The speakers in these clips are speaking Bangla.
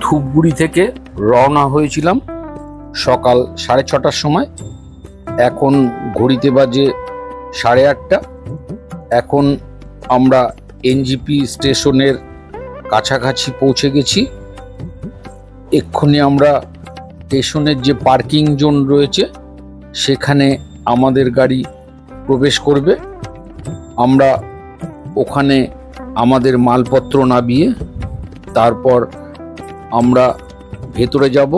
ধূপগুড়ি থেকে রওনা হয়েছিলাম সকাল সাড়ে ছটার সময়। এখন ঘড়িতে বাজে সাড়ে আটটা। এখন আমরা এনজিপি স্টেশনের কাছাকাছি পৌঁছে গেছি। এক্ষুনি আমরা স্টেশনের যে পার্কিং জোন রয়েছে, সেখানে আমাদের গাড়ি প্রবেশ করবে। আমরা ওখানে আমাদের মালপত্র নামিয়ে তারপর আমরা ভেতরে যাব,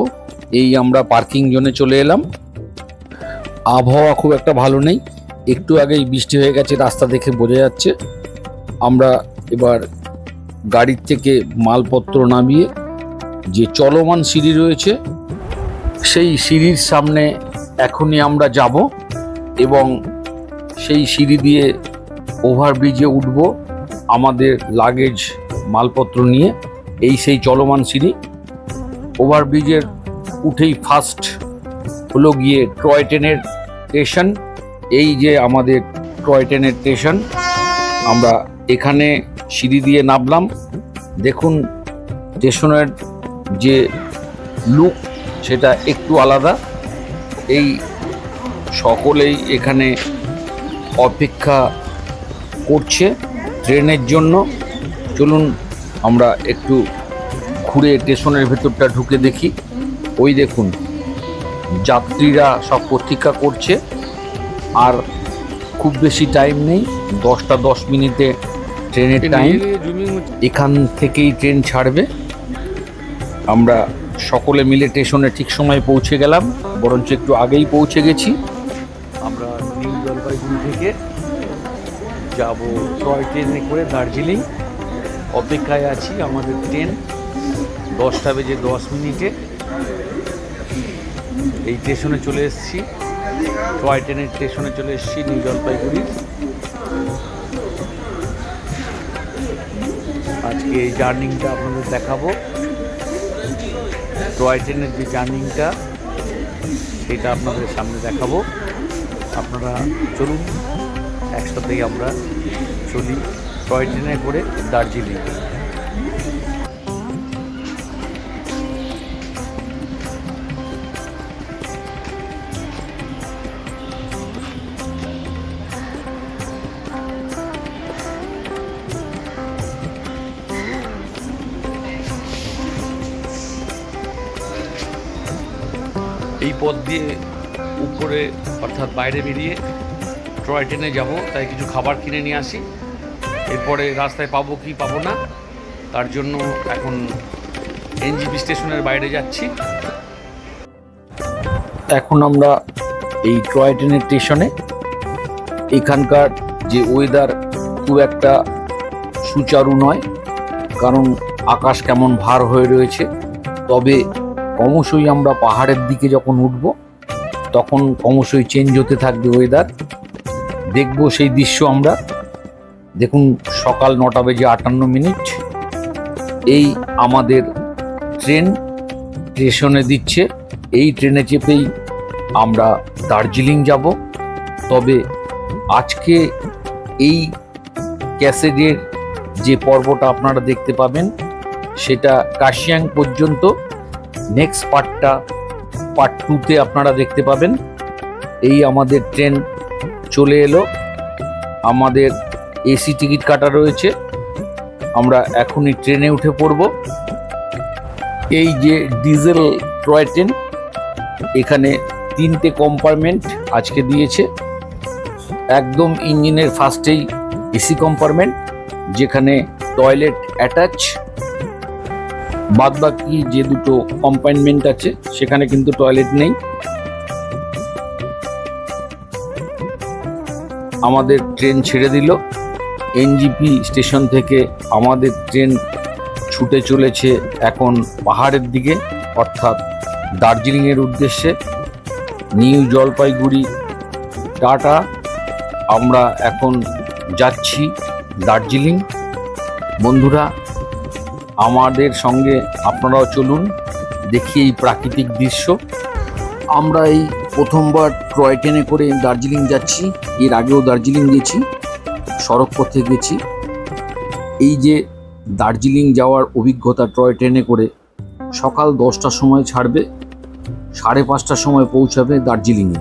এই আমরা পার্কিং জোনে চলে এলাম। আবহাওয়া খুব একটা ভালো নেই, একটু আগেই বৃষ্টি হয়ে গেছে, রাস্তা দেখে বোঝা যাচ্ছে। আমরা এবার গাড়ির থেকে মালপত্র নামিয়ে যে চলমান সিঁড়ি রয়েছে, সেই সিঁড়ির সামনে এখনই আমরা যাব এবং সেই সিঁড়ি দিয়ে ওভারব্রিজে উঠব, আমাদের লাগেজ মালপত্র নিয়ে। এই সেই চলমান সিঁড়ি। ওভারব্রিজের উঠেই ফার্স্ট হলো গিয়ে টয় ট্রেনের স্টেশন এই যে আমাদের টয় ট্রেনের স্টেশন আমরা এখানে সিঁড়ি দিয়ে নামলাম। দেখুন স্টেশনের যে লুক সেটা একটু আলাদা। এই সকলেই এখানে অপেক্ষা করছে ট্রেনের জন্য। চলুন আমরা একটু ঘুরে স্টেশনের ভেতরটা ঢুকে দেখি। ওই দেখুন যাত্রীরা সব প্রতীক্ষা করছে আর খুব বেশি টাইম নেই দশটা দশ মিনিটে ট্রেনের টাইম এখান থেকেই ট্রেন ছাড়বে। আমরা সকলে মিলে স্টেশনে ঠিক সময় পৌঁছে গেলাম বরঞ্চ একটু আগেই পৌঁছে গেছি। আমরা নিউ জলপাইগুড়ি থেকে যাব টয় ট্রেনে করে দার্জিলিং। অপেক্ষায় আছি, আমাদের ট্রেন দশটা বেজে দশ মিনিটে। এই স্টেশনে চলে এসেছি, টয় ট্রেনের স্টেশনে চলে এসেছি, নিউ জলপাইগুড়ি। আজকে এই জার্নিংটা আপনাদের দেখাবো। টয় ট্রেনের যে জার্নিংটা, সেটা আপনাদের সামনে দেখাবো। আপনারা চলুন, একসাথেই আমরা চলি। টয় ট্রেনে করে দার্জিলিং। এই পথ দিয়ে উপরে, অর্থাৎ বাইরে বেরিয়ে টয় ট্রেনে যাব, তাই কিছু খাবার কিনে নিয়ে আসি। এরপরে রাস্তায় পাবো কি পাবো না, তার জন্য এখন এনজিপি স্টেশনের বাইরে যাচ্ছি। এখন আমরা এই টয় ট্রেনের স্টেশনে। এখানকার যে ওয়েদার খুব একটা সুচারু নয়, কারণ আকাশ কেমন ভার হয়ে রয়েছে। তবে ক্রমশই আমরা পাহাড়ের দিকে যখন উঠব, তখন ক্রমশই চেঞ্জ হতে থাকবে ওয়েদার দেখব সেই দৃশ্য আমরা। দেখুন, সকাল নটা বেজে আটান্ন মিনিট। এই আমাদের ট্রেন স্টেশনে দিচ্ছে। এই ট্রেনে চেপেই আমরা দার্জিলিং যাব। তবে আজকে এই ক্যাসেডের যে পর্বটা আপনারা দেখতে পাবেন, সেটা কাশিয়াং পর্যন্ত। নেক্সট পার্টটা, পার্ট টুতে আপনারা দেখতে পাবেন। এই আমাদের ট্রেন চলে এলো। আমাদের এসি টিকিট কাটা রয়েছে। আমরা এখনই ট্রেনে উঠে পড়ব। এই যে ডিজেল টয় ট্রেন, এখানে তিনটে কম্পার্টমেন্ট আজকে দিয়েছে। একদম ইঞ্জিনের ফার্স্টেই এসি কম্পার্টমেন্ট, যেখানে টয়লেট অ্যাটাচ। বাদ বাকি যে দুটো কম্পার্টমেন্ট আছে, সেখানে কিন্তু টয়লেট নেই। আমাদের ট্রেন ছেড়ে দিল। এনজিপি স্টেশন থেকে আমাদের ট্রেন ছুটে চলেছে এখন পাহাড়ের দিকে, অর্থাৎ দার্জিলিংয়ের উদ্দেশ্যে। New Jalpaiguri, tata. আমরা এখন যাচ্ছি দার্জিলিং। বন্ধুরা, আমাদের সঙ্গে আপনারাও চলুন, দেখি এই প্রাকৃতিক দৃশ্য। আমরা এই প্রথমবার টয় ট্রেনে করে দার্জিলিং যাচ্ছি, এর আগেও দার্জিলিং গেছি। সড়ক পথে গেছি। এই যে দার্জিলিং যাওয়ার অভিজ্ঞতা টয় ট্রেনে করে সকাল দশটার সময় ছাড়বে, সাড়ে পাঁচটার সময় পৌঁছাবে দার্জিলিংয়ে।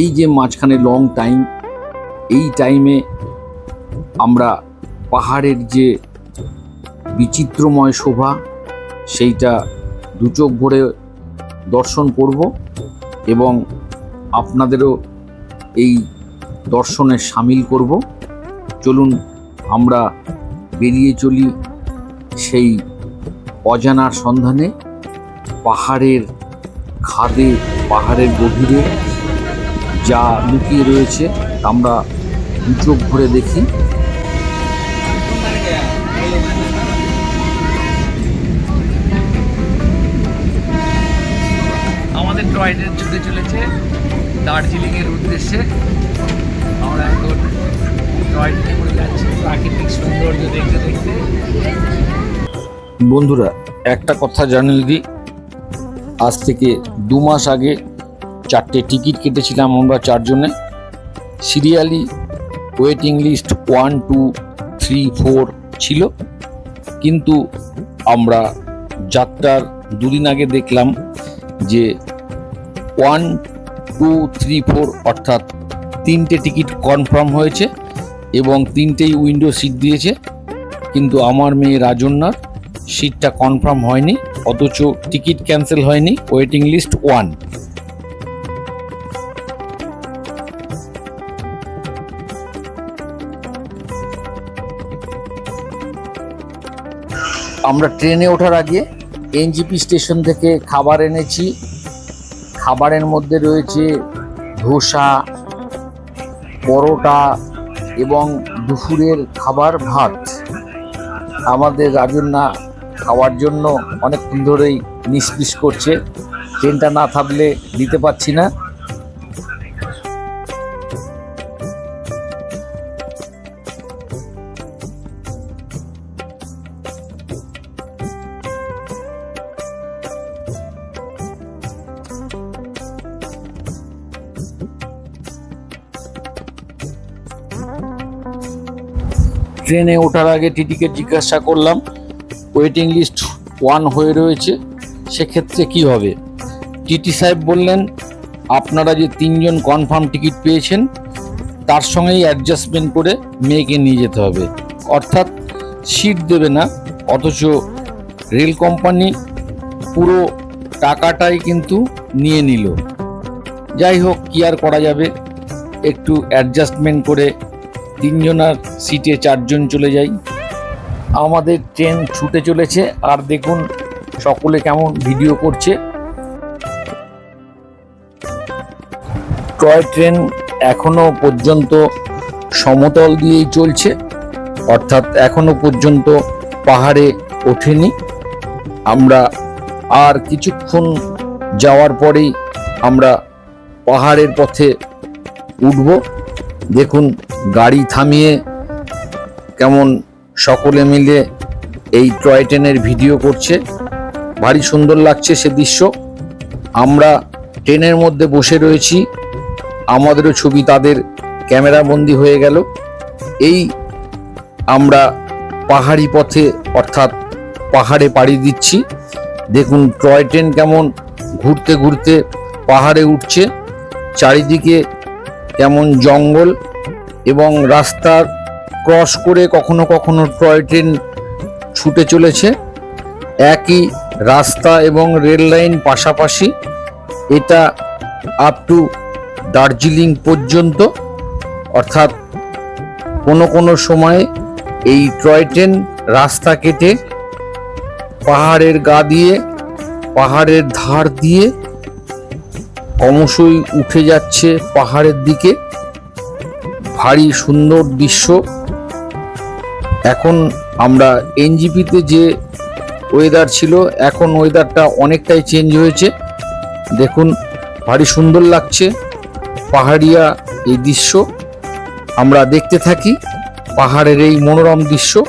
এই যে মাঝখানে লং টাইম এই টাইমে আমরা পাহাড়ের যে বিচিত্রময় শোভা, সেইটা দু চোখ ভরে দর্শন করব এবং আপনাদেরও এই দর্শনে সামিল করব। চলুন আমরা বেরিয়ে চলি সেই অজানার সন্ধানে, পাহাড়ের খাদে, পাহাড়ের গভীরে, যা লুকিয়ে রয়েছে। আমরা চোখ ভরে দেখি। আমাদের টয় ট্রেন ছুটে চলেছে দার্জিলিং এর উদ্দেশ্যে। আমরা এখন বন্ধুরা, একটা কথা জানিয়ে দিই আজ থেকে দু মাস আগে চারটে টিকিট কেটেছিলাম আমরা চারজনে। Serially waiting list one, two, three, four ছিল। কিন্তু আমরা যাত্রার দুদিন আগে দেখলাম যে ওয়ান, টু, থ্রি, ফোর অর্থাৎ তিনটে টিকিট কনফার্ম হয়েছে। এবং তিনটেই উইন্ডো সিট দিয়েছে। কিন্তু আমার মেয়ে রাজন্যার সিটটা কনফার্ম হয়নি, অথচ টিকিট ক্যান্সেল হয়নি ওয়েটিং লিস্ট ওয়ান আমরা ট্রেনে ওঠার আগে এনজিপি স্টেশন থেকে খাবার এনেছি। খাবারের মধ্যে রয়েছে ধোসা, পরোটা এবং দুপুরের খাবার ভাত আমাদের রাজন্যা খাওয়ার জন্য অনেকক্ষণ ধরেই নিষ্পিস করছে। ট্রেনটা না থাকলে দিতে পারছি না। ট্রেনে ওঠার আগে টিটিকে জিজ্ঞাসা করলাম ওয়েটিং লিস্ট ওয়ান হয়ে রয়েছে, সেক্ষেত্রে কি হবে? টিটি সাহেব বললেন, আপনারা যে তিনজন কনফার্ম টিকিট পেয়েছেন, তার সঙ্গেই অ্যাডজাস্টমেন্ট করে মেয়েকে নিয়ে যেতে হবে। অর্থাৎ সিট দেবে না, অথচ রেল কোম্পানি পুরো টাকাটাই কিন্তু নিয়ে নিল। যাই হোক, কি আর করা যাবে? একটু অ্যাডজাস্টমেন্ট করে তিনজনার সিটে চারজন চলে যাই। আমাদের ট্রেন ছুটে চলেছে। আর দেখুন, সকলে কেমন ভিডিও করছে। টয় ট্রেন এখনও পর্যন্ত সমতল দিয়েই চলছে। অর্থাৎ এখনও পর্যন্ত পাহাড়ে ওঠেনি। আমরা আর কিছুক্ষণ যাওয়ার পরেই আমরা পাহাড়ের পথে উঠব। দেখুন, গাড়ি থামিয়ে কেমন সকলে মিলে এই টয় ট্রেনের ভিডিও করছে। ভারী সুন্দর লাগছে সে দৃশ্য। আমরা ট্রেনের মধ্যে বসে রয়েছি। আমাদেরও ছবি তাদের ক্যামেরা বন্দি হয়ে গেল। এই আমরা পাহাড়ি পথে, অর্থাৎ পাহাড়ে পাড়ি দিচ্ছি। দেখুন, টয় ট্রেন কেমন ঘুরতে ঘুরতে পাহাড়ে উঠছে। চারিদিকে কেমন জঙ্গল এবং রাস্তার ক্রস করে কখনো কখনো টয় ট্রেন ছুটে চলেছে। একই রাস্তা এবং রেল লাইন পাশাপাশি এটা আপ টু দার্জিলিং পর্যন্ত। অর্থাৎ কোনো কোনো সময়ে এই টয় ট্রেন রাস্তা কেটে পাহাড়ের গা দিয়ে, পাহাড়ের ধার দিয়ে ক্রমশই উঠে যাচ্ছে পাহাড়ের দিকে। ভারী সুন্দর দৃশ্য। এখন আমরা এনজিপিতে যে ওয়েদার ছিল, এখন ওয়েদারটা অনেকটাই চেঞ্জ হয়েছে। দেখুন, ভারী সুন্দর লাগছে পাহাড়িয়া এই দৃশ্য। আমরা দেখতে থাকি পাহাড়ের এই মনোরম দৃশ্য।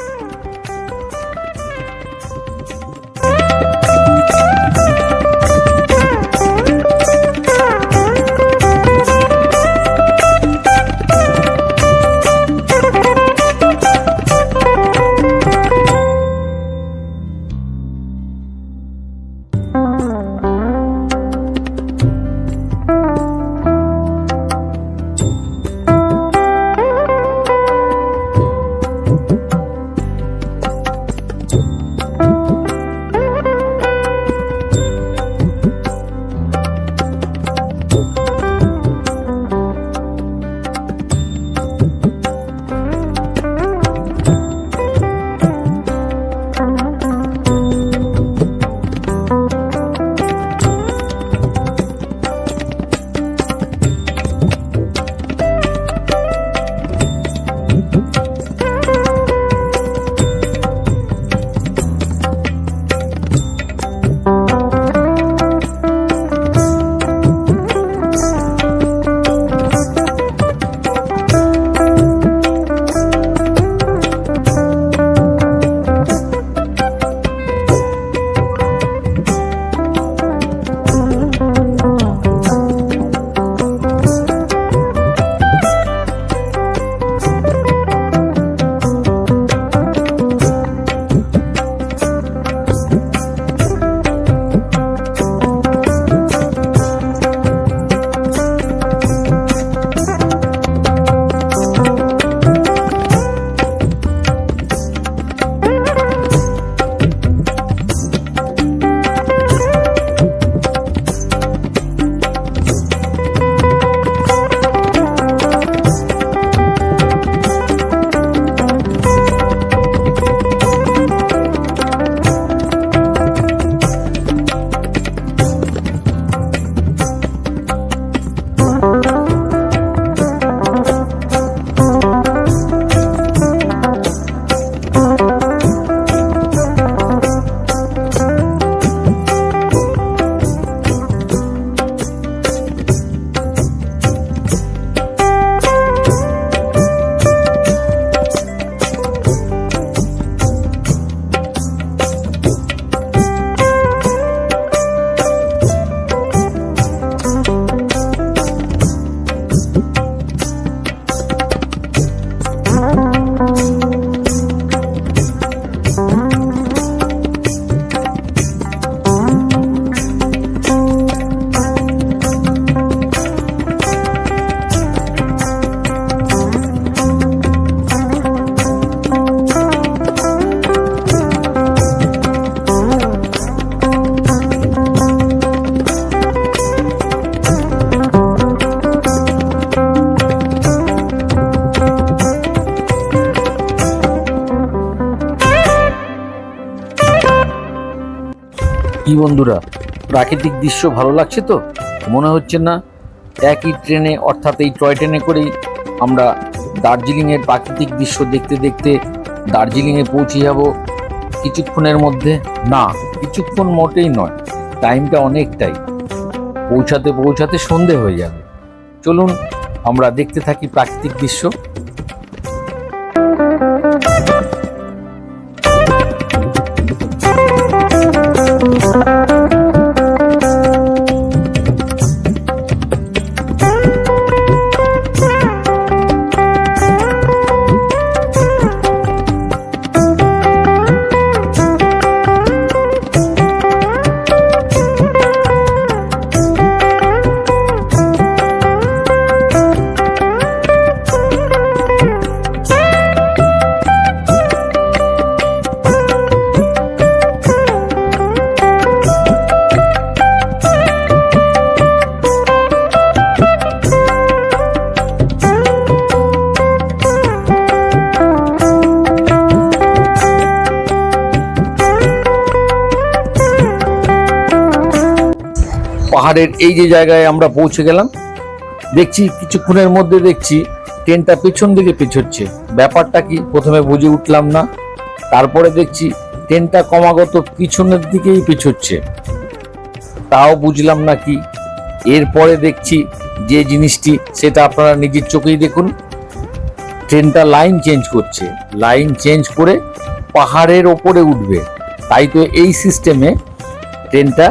কি বন্ধুরা? প্রাকৃতিক দৃশ্য ভালো লাগছে তো? মনে হচ্ছে না একই ট্রেনে, অর্থাৎ এই টয় ট্রেনে করেই আমরা দার্জিলিংয়ের প্রাকৃতিক দৃশ্য দেখতে দেখতে দার্জিলিংয়ে পৌঁছে যাব কিছুক্ষণের মধ্যে? না, কিছুক্ষণ মোটেই নয়। টাইমটা অনেকটাই। পৌঁছাতে পৌঁছাতে সন্ধে হয়ে যাবে। চলুন আমরা দেখতে থাকি প্রাকৃতিক দৃশ্য। পাহাড়ের এই যে জায়গায় আমরা পৌঁছে গেলাম, দেখছি কিছুক্ষণের মধ্যে দেখছি ট্রেনটা পেছন দিকে পেছচ্ছে। ব্যাপারটা কি? প্রথমে বুঝে উঠলাম না। তারপরে দেখছি ট্রেনটা ক্রমাগত পিছনের দিকেই পেছচ্ছে। তাও বুঝলাম না কি। এরপরে দেখছি যে জিনিসটি, সেটা আপনারা নিজের চোখেই দেখুন। ট্রেনটা লাইন চেঞ্জ করছে। লাইন চেঞ্জ করে পাহাড়ের ওপরে উঠবে। তাই তো এই সিস্টেমে ট্রেনটা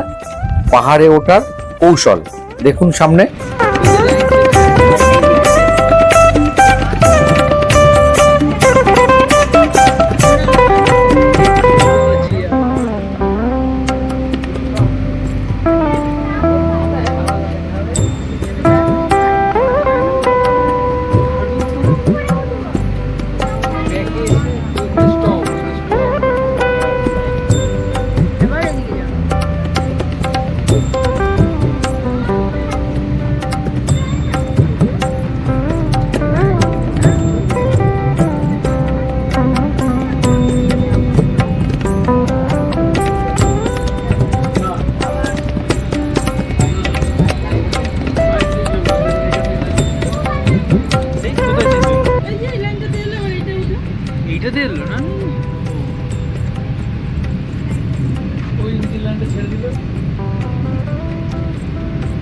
পাহাড়ে ওঠার কৌশল। দেখুন সামনে।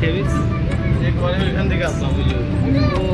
ভেবেছি এখান থেকে আসলাম ওই যে ও।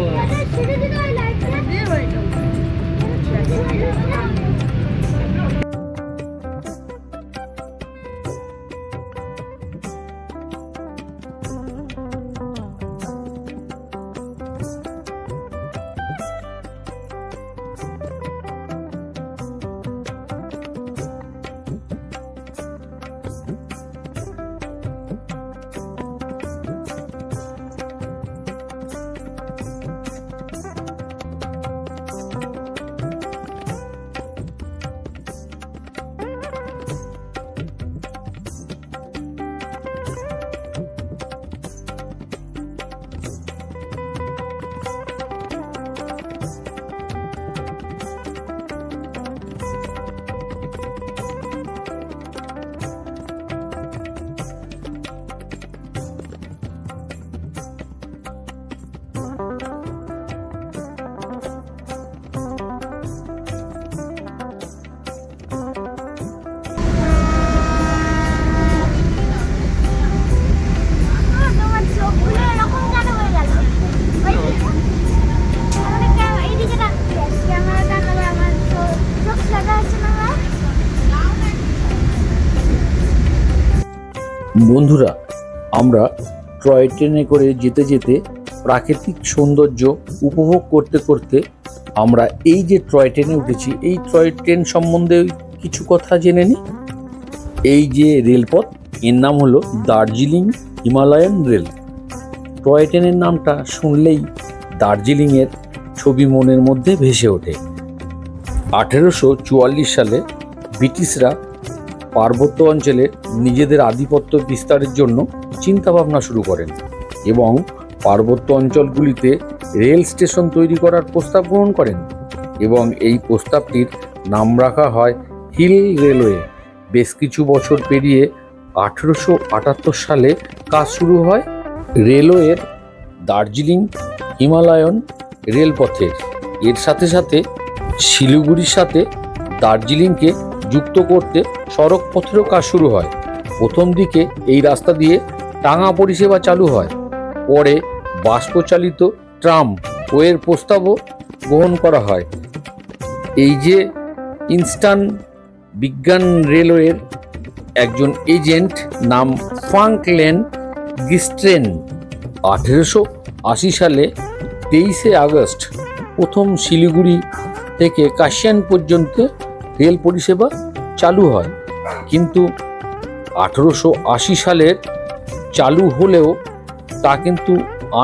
বন্ধুরা, আমরা টয় ট্রেনে করে যেতে যেতে প্রাকৃতিক সৌন্দর্য উপভোগ করতে করতে আমরা এই যে টয় ট্রেনে উঠেছি, এই টয় ট্রেন সম্বন্ধে কিছু কথা জেনে নিই? এই যে রেলপথ, এর নাম হলো দার্জিলিং হিমালয়ান রেল। টয় ট্রেনের নামটা শুনলেই দার্জিলিংয়ের ছবি মনের মধ্যে ভেসে ওঠে। আঠেরোশো চুয়াল্লিশ সালে ব্রিটিশরা পার্বত্য অঞ্চলে নিজেদের আধিপত্য বিস্তারের জন্য চিন্তাভাবনা শুরু করেন এবং পার্বত্য অঞ্চলগুলিতে রেল স্টেশন তৈরি করার প্রস্তাব গ্রহণ করেন এবং এই প্রস্তাবটির নাম রাখা হয় হিল রেলওয়ে। বেশ কিছু বছর পেরিয়ে আঠেরোশো আটাত্তর সালে কাজ শুরু হয় রেলওয়ের দার্জিলিং হিমালয়ন রেলপথের এর সাথে সাথে শিলিগুড়ির সাথে দার্জিলিংকে যুক্ত করতে সড়ক পথেরও কাজ শুরু হয়। প্রথম দিকে এই রাস্তা দিয়ে টাঙা পরিষেবা চালু হয়। পরে বাষ্পচালিত ট্রাম ও এর প্রস্তাবও গ্রহণ করা হয়। এই যে ইনস্টান বিজ্ঞান রেলওয়ের একজন এজেন্ট নাম ফ্রাঙ্কলেন গিস্ট্রেন, আঠেরোশো আশি সালে তেইশে আগস্ট প্রথম শিলিগুড়ি থেকে কাশিয়ান পর্যন্ত রেল পরিষেবা চালু হয়। কিন্তু আঠেরোশো আশি সালের চালু হলেও তা কিন্তু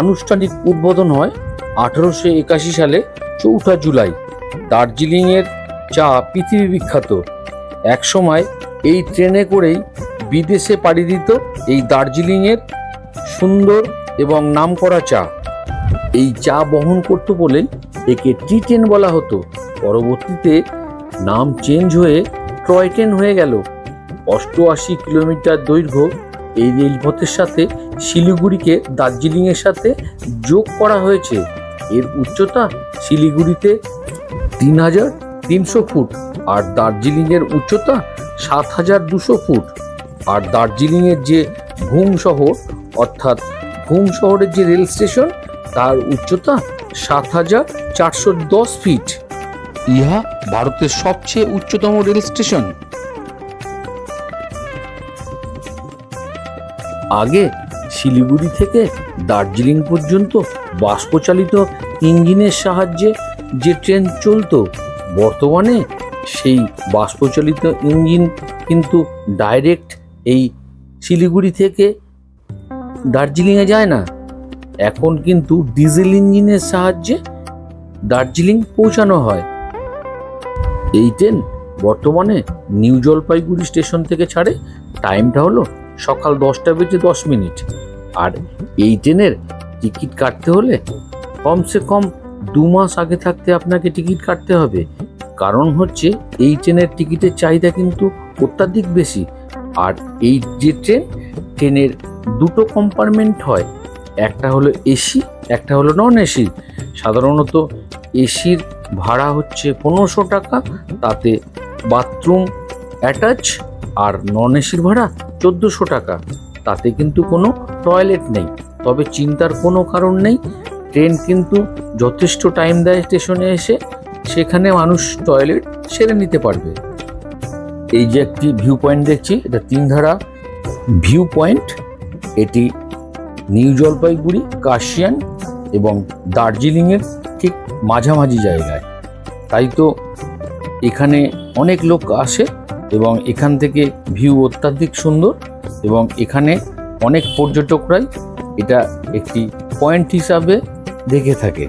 আনুষ্ঠানিক উদ্বোধন হয় আঠেরোশো একাশি সালে চৌঠা জুলাই। দার্জিলিংয়ের চা পৃথিবী বিখ্যাত। একসময় এই ট্রেনে করেই বিদেশে পাড়ি দিত এই দার্জিলিংয়ের সুন্দর এবং নামকরা চা। এই চা বহন করতো বলেই একে টি ট্রেন বলা হতো। পরবর্তীতে নাম চেঞ্জ হয়ে টয় ট্রেন হয়ে গেল। অষ্টআশি কিলোমিটার দৈর্ঘ্য এই রেলপথের সাথে শিলিগুড়িকে দার্জিলিংয়ের সাথে যোগ করা হয়েছে। এর উচ্চতা শিলিগুড়িতে তিন হাজার তিনশো ফুট আর দার্জিলিংয়ের উচ্চতা সাত হাজার দুশো ফুট। আর দার্জিলিংয়ের যে ঘুম শহর, অর্থাৎ ঘুম শহরের যে রেল স্টেশন, তার উচ্চতা সাত হাজার চারশো দশ ফিট। ইহা ভারতের সবচেয়ে উচ্চতম রেল স্টেশন। আগে শিলিগুড়ি থেকে দার্জিলিং পর্যন্ত বাষ্পচালিত ইঞ্জিনের সাহায্যে যে ট্রেন চলতো, বর্তমানে সেই বাষ্পচালিত ইঞ্জিন কিন্তু ডাইরেক্ট এই শিলিগুড়ি থেকে দার্জিলিংয়ে যায় না। এখন কিন্তু ডিজেল ইঞ্জিনের সাহায্যে দার্জিলিং পৌঁছানো হয়। এই ট্রেন বর্তমানে নিউ জলপাইগুড়ি স্টেশন থেকে ছাড়ে, টাইমটা হলো সকাল দশটা বেজে দশ মিনিট। আর এই ট্রেনের টিকিট কাটতে হলে কমসে কম দু মাস আগে থাকতে আপনাকে টিকিট কাটতে হবে। কারণ হচ্ছে এই ট্রেনের টিকিটের চাহিদা কিন্তু অত্যাধিক বেশি। আর এই যে ট্রেন, ট্রেনের দুটো কম্পার্টমেন্ট হয়, একটা হলো এসি, একটা হলো নন এসি। সাধারণত এসির ভাড়া হচ্ছে পনেরোশো টাকা, তাতে বাথরুম অ্যাটাচ আর নন এসির ভাড়া চোদ্দোশো টাকা। তাতে কিন্তু কোনো টয়লেট নেই, তবে চিন্তার কোনো কারণ নেই। ট্রেন কিন্তু যথেষ্ট টাইম দেয় স্টেশনে এসে, সেখানে মানুষ টয়লেট সেরে নিতে পারবে। এই যে একটি ভিউ পয়েন্ট দেখছি, এটা তিনধারা ভিউ পয়েন্ট, এটি নিউ জলপাইগুড়ি, কাশিয়ান এবং দার্জিলিংয়ের ঠিক মাঝামাঝি জায়গায়। তাই তো এখানে অনেক লোক আসে এবং এখান থেকে ভিউ অত্যাধিক সুন্দর এবং এখানে অনেক পর্যটকরাই এটা একটি পয়েন্ট হিসাবে দেখে থাকে।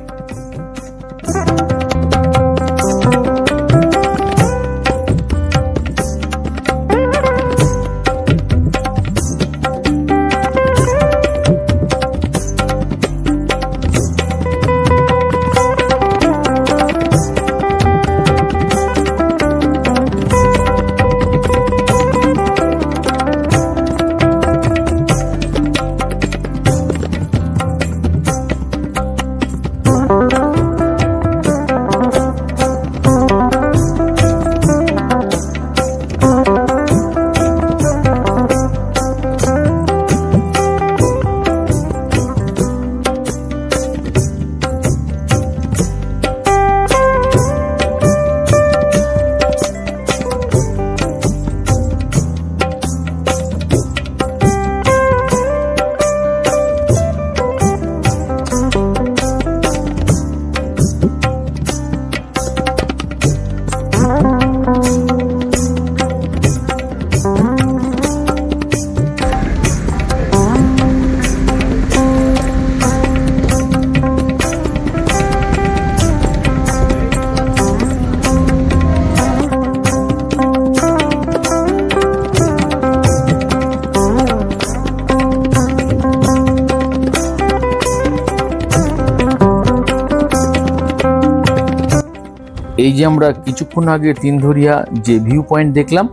এই যে আমরা কিছুক্ষণ আগে তিনধরিয়া যে ভিউ পয়েন্ট দেখলাম,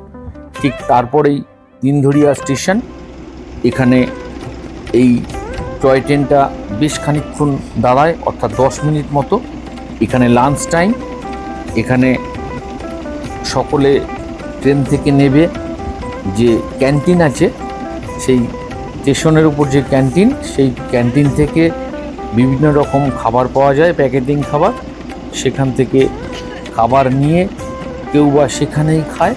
ঠিক তারপরেই তিনধরিয়া স্টেশন এখানে এই টয় ট্রেনটা বেশ খানিকক্ষণ দাঁড়ায়, অর্থাৎ দশ মিনিট মতো। এখানে লাঞ্চ টাইম এখানে সকলে ট্রেন থেকে নেবে যে ক্যান্টিন আছে, সেই স্টেশনের উপর যে ক্যান্টিন সেই ক্যান্টিন থেকে বিভিন্ন রকম খাবার পাওয়া যায় প্যাকেটিং খাবার, সেখান থেকে খাবার নিয়ে কেউ বা সেখানেই খায়,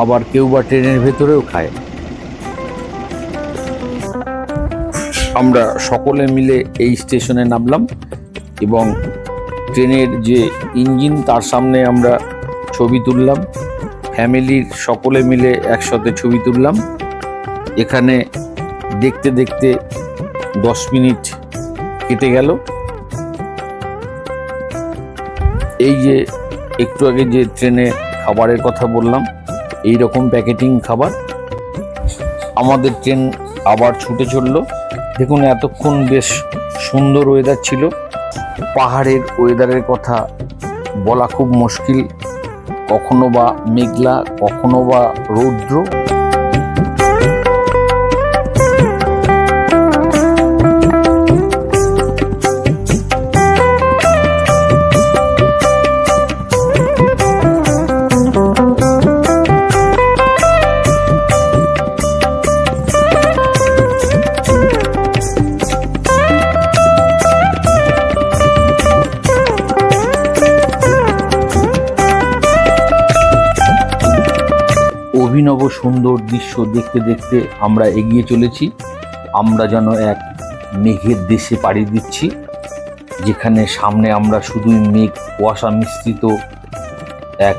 আবার কেউ বা ট্রেনের ভেতরেও খায়। আমরা সকলে মিলে এই স্টেশনে নামলাম এবং ট্রেনের যে ইঞ্জিন, তার সামনে আমরা ছবি তুললাম। ফ্যামিলির সকলে মিলে একসাথে ছবি তুললাম। এখানে দেখতে দেখতে দশ মিনিট কেটে গেল। এই যে একটু আগে যে ট্রেনে খাবারের কথা বললাম এই রকম প্যাকেটিং খাবার। আমাদের ট্রেন আবার ছুটে চলল। দেখুন, এতক্ষণ বেশ সুন্দর ওয়েদার ছিল। পাহাড়ের ওয়েদারের কথা বলা খুব মুশকিল। কখনো বা মেঘলা, কখনো বা রৌদ্র। সুন্দর দৃশ্য দেখতে দেখতে আমরা এগিয়ে চলেছি। আমরা যেন এক মেঘের দেশে পাড়ি দিচ্ছি, যেখানে সামনে আমরা শুধুই মেঘ, কুয়াশা মিশ্রিত এক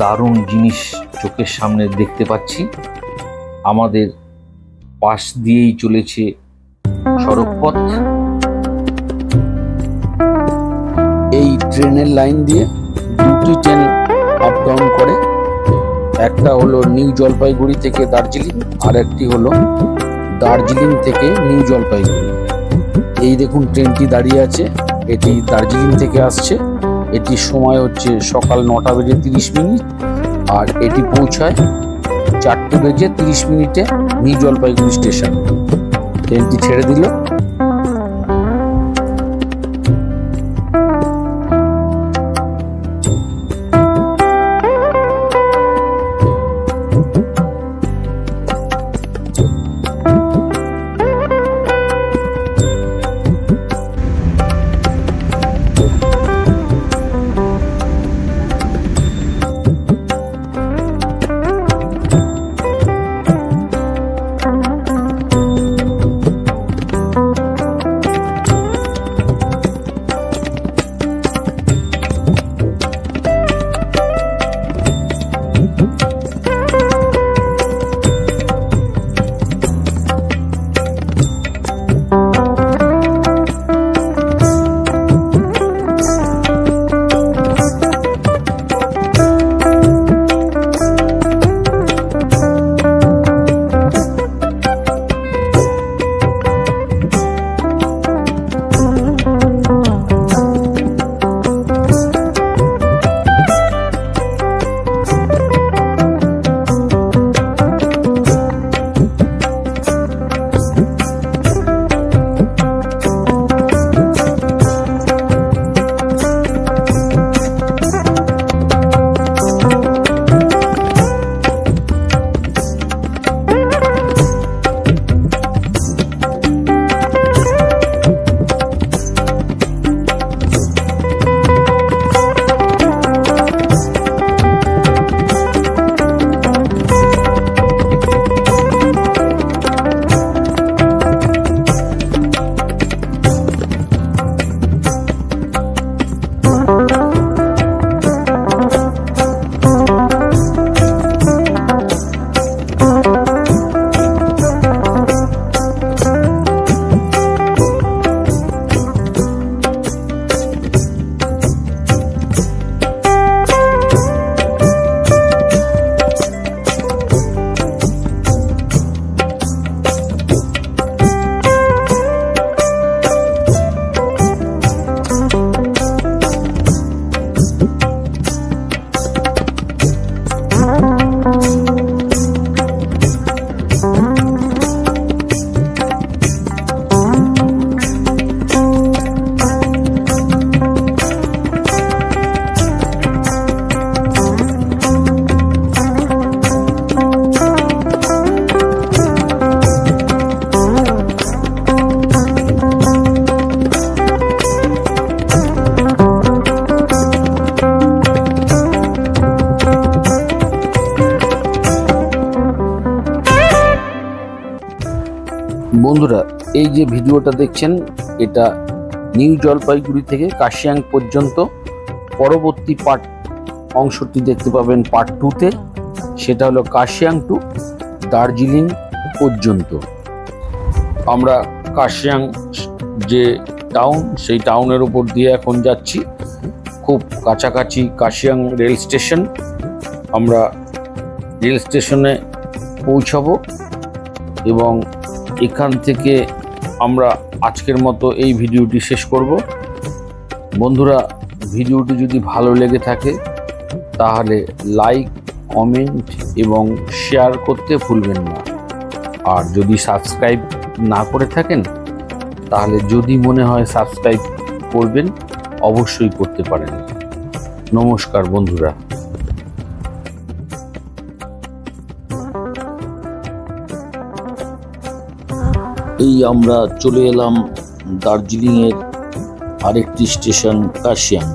দারুণ জিনিস চোখের সামনে দেখতে পাচ্ছি। আমাদের পাশ দিয়েই চলেছে সড়কপথ। এই ট্রেনের লাইন দিয়ে দুটি ট্রেন আপ ডাউন করে একটা হলো নিউ জলপাইগুড়ি থেকে দার্জিলিং, আর একটি হলো দার্জিলিং থেকে নিউ জলপাইগুড়ি। এই দেখুন, ট্রেনটি দাঁড়িয়ে আছে। এটি দার্জিলিং থেকে আসছে। এটির সময় হচ্ছে সকাল নটা বেজে তিরিশ মিনিট, আর এটি পৌঁছায় চারটে বেজে তিরিশ মিনিটে নিউ জলপাইগুড়ি স্টেশন। ট্রেনটি ছেড়ে দিল। যে ভিডিওটা দেখছেন, এটা নিউ জলপাইগুড়ি থেকে কাশিয়াং পর্যন্ত। পরবর্তী পার্ট অংশটি দেখতে পাবেন পার্ট টুতে সেটা হলো কাশিয়াং টু দার্জিলিং পর্যন্ত। আমরা কাশিয়াং যে টাউন সেই টাউনের উপর দিয়ে এখন যাচ্ছি। খুব কাছাকাছি কাশিয়াং রেল স্টেশন। আমরা রেল স্টেশনে পৌঁছাবো এবং এখান থেকে আমরা আজকের মতো এই ভিডিওটি শেষ করব। বন্ধুরা, ভিডিওটি যদি ভালো লেগে থাকে, তাহলে লাইক, কমেন্ট এবং শেয়ার করতে ভুলবেন না। আর যদি সাবস্ক্রাইব না করে থাকেন, তাহলে যদি মনে হয় সাবস্ক্রাইব করবেন, অবশ্যই করতে পারেন। নমস্কার বন্ধুরা। এই আমরা চলে এলাম দার্জিলিংয়ের আরেকটি স্টেশন কাশিয়াং।